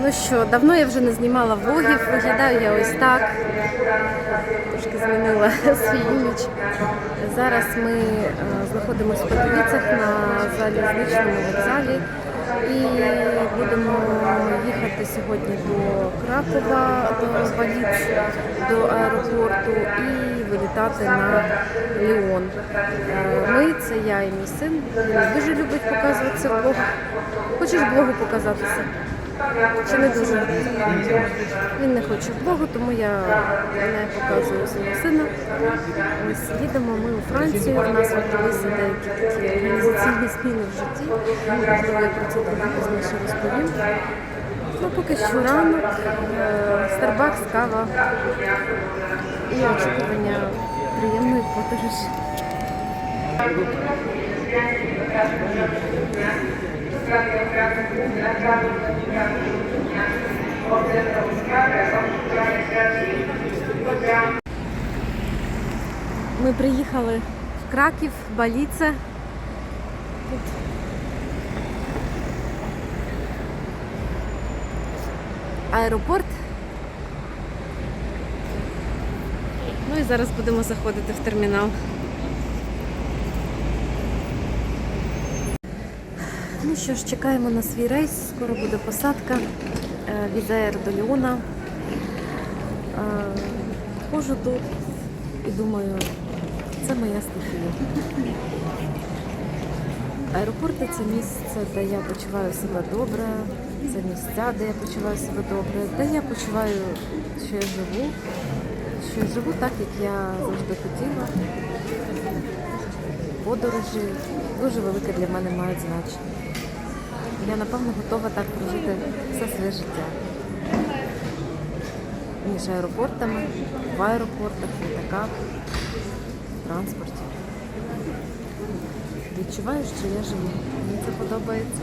Ну що, давно я вже не знімала влогів, виглядаю я ось так. Трошки змінила свій імідж. Зараз ми е, знаходимося в Подовицях на залізничному вокзалі і будемо їхати сьогодні до Кракова, до Баліц, до аеропорту і вилітати на Ліон. Е, Ми це я і мій син. Дуже любить показуватися в. Хочеш блогу показатися? Чи не дуже? Він не хоче блогу, тому я не показую свого сина. Ось їдемо ми у Францію. У нас відбулися деякі організаційні зміни в житті. Можливо, я про це трохи пізніше розповім. Ну, поки що ранок, е, Старбакс, кава і очікування приємної подорожі. Ми приїхали в Краків, Баліце. Аеропорт. Ну і зараз будемо заходити в термінал. Ну що ж, чекаємо на свій рейс. Скоро буде посадка. Е, Візаєр до Ліона. Е, Ходжу тут і думаю, це моя стихія. Аеропорти це місце, де я почуваю себе добре, це місця, де я почуваю себе добре, де я почуваю, що я живу, що я живу так, як я завжди хотіла. Подорожі дуже велике для мене мають значення. Я напевно готова так прожити все своє життя. Між аеропортами, в аеропортах, літаках, в транспорті. Відчуваю, що я живу. Мені це подобається.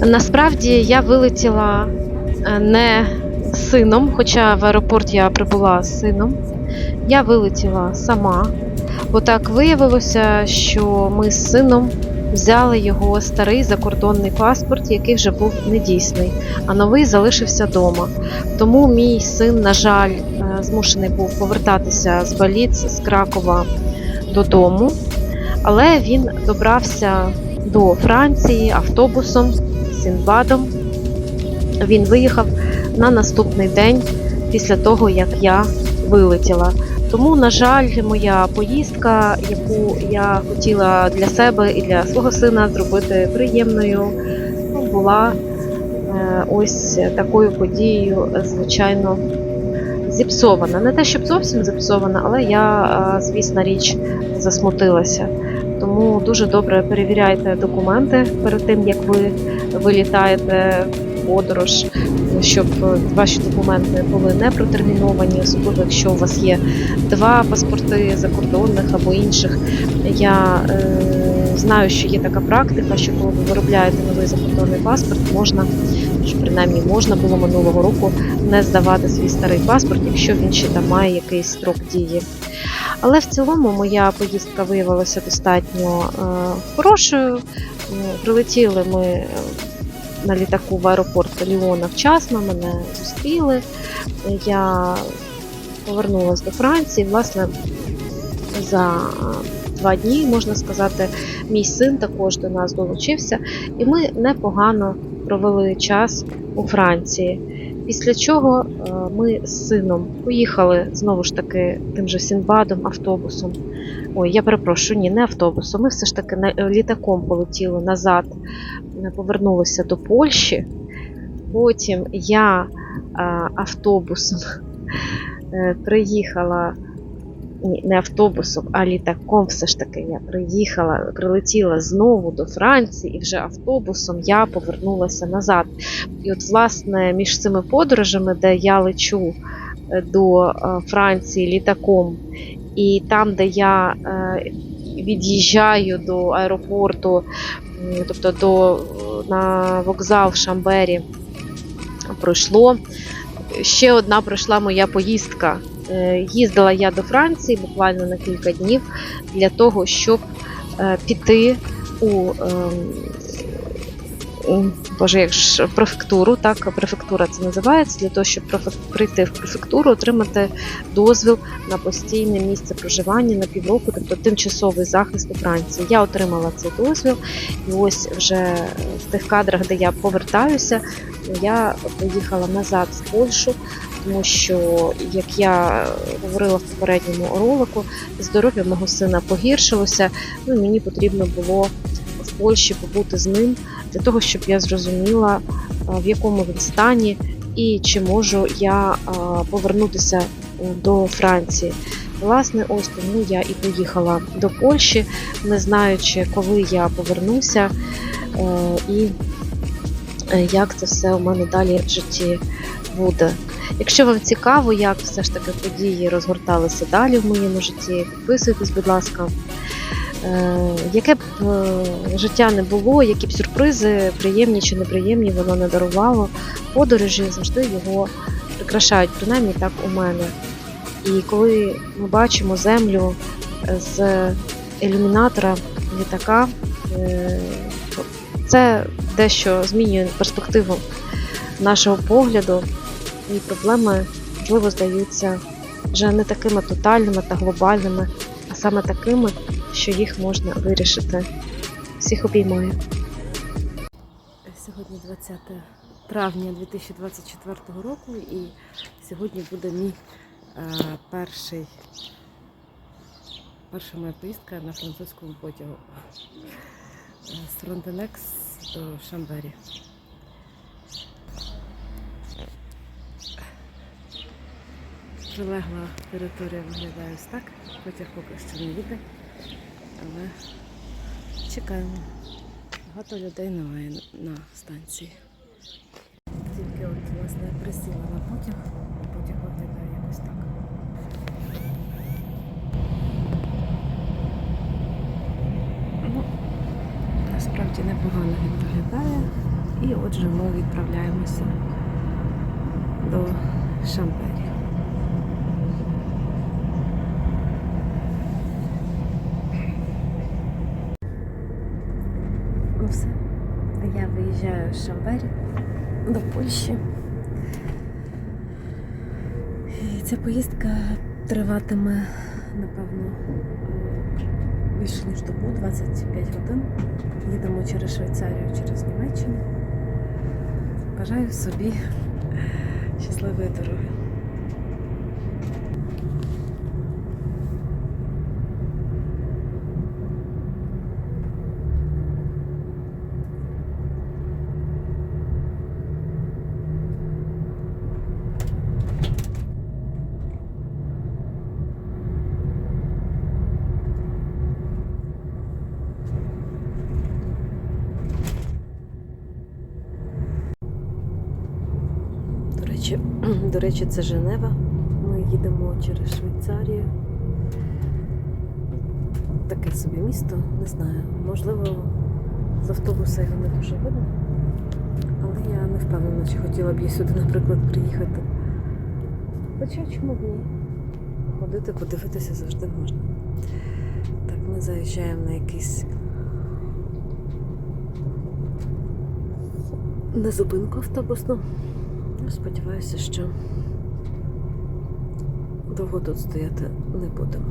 Насправді я вилетіла е, не сином, хоча в аеропорт я прибула з сином. Я вилетіла сама, бо так виявилося, що ми з сином взяли його старий закордонний паспорт, який вже був недійсний, а новий залишився вдома. Тому мій син, на жаль, е, змушений був повертатися з Баліц, з Кракова додому, але він добрався до Франції автобусом. Сінбадом. Він виїхав на наступний день після того, як я вилетіла. Тому, на жаль, моя поїздка, яку я хотіла для себе і для свого сина зробити приємною, була е, ось такою подією, звичайно, зіпсована. Не те, щоб зовсім зіпсована, але я, е, звісна річ, засмутилася. Тому дуже добре перевіряйте документи перед тим, як ви вилітаєте в подорож, щоб ваші документи були не протерміновані, особливо якщо у вас є два паспорти закордонних або інших. Я е, знаю, що є така практика, що коли ви виробляєте новий закордонний паспорт, можна, що принаймні можна було минулого року не здавати свій старий паспорт, якщо він ще там має якийсь строк дії. Але в цілому моя поїздка виявилася достатньо е, хорошою. Прилетіли ми е, на літаку в аеропорт Ліона вчасно, мене зустріли. Я повернулася до Франції. Власне, за два дні, можна сказати, мій син також до нас долучився, і ми непогано провели час у Франції. Після чого е, ми з сином поїхали знову ж таки тим же Сінбадом, автобусом. Ой, я перепрошую, ні, не автобусом. Ми все ж таки літаком полетіли назад, е, повернулися до Польщі. Потім я е, автобусом е, приїхала. Не автобусом, а літаком все ж таки я приїхала, прилетіла знову до Франції, і вже автобусом я повернулася назад. І от, власне, між цими подорожами, де я лечу е, до е, Франції літаком, і там, де я е, від'їжджаю до аеропорту, тобто до, на вокзал в Шамбері, пройшло. Ще одна пройшла моя поїздка. Е, Їздила я до Франції буквально на кілька днів для того, щоб е, піти у ем, Боже, як ж префектуру, так, префектура це називається, для того, щоб прийти в префектуру, отримати дозвіл на постійне місце проживання на півроку, тобто тимчасовий захист у Франції. Я отримала цей дозвіл, і ось вже в тих кадрах, де я повертаюся, я поїхала назад в Польщу, тому що, як я говорила в попередньому ролику, здоров'я мого сина погіршилося. Ну, мені потрібно було в Польщі побути з ним для того, щоб я зрозуміла, в якому він стані і чи можу я повернутися е, до Франції. Власне, ось тому я і поїхала до Польщі, не знаючи, коли я повернуся е, і е, як це все у мене далі в житті буде. Якщо вам цікаво, як все ж таки події розгорталися далі в моєму житті, підписуйтесь, будь ласка. Е, Яке б е, життя не було, які б сюрпризи, приємні чи неприємні, воно не дарувало, подорожі завжди його прикрашають, принаймні так у мене. І коли ми бачимо землю з ілюмінатора літака, е, це дещо змінює перспективу нашого погляду, і проблеми, можливо, здаються вже не такими тотальними та глобальними, а саме такими, що їх можна вирішити. Всіх обіймаю. Сьогодні 20 травня 2024 року, і сьогодні буде мій е, перший, перша моя поїздка на французькому потягу з Фронтенекс до Шамбері. Прилегла територія виглядає ось так. Потяг поки що не їде, але чекаємо. Багато людей немає на- станції. Тільки от власне присіла на потяг виглядає якось так. Ну, насправді непогано він виглядає. І отже ми відправляємося до Шампері. Ну. Я виїжджаю з Шамбері до Польщі. І ця поїздка триватиме, напевно, більше ніж добу, 25 годин. Їдемо через Швейцарію, через Німеччину. Бажаю собі щасливої дороги. До речі, до речі, це Женева. Ми їдемо через Швейцарію. Таке собі місто, не знаю. Можливо, з автобуса його не дуже видно. Але я не впевнена, чи хотіла б я сюди, наприклад, приїхати. Хоча чому б ні? Ходити, подивитися завжди можна. Так, ми заїжджаємо на якийсь на зупинку автобусну. Сподіваюся, що довго тут стояти не будемо.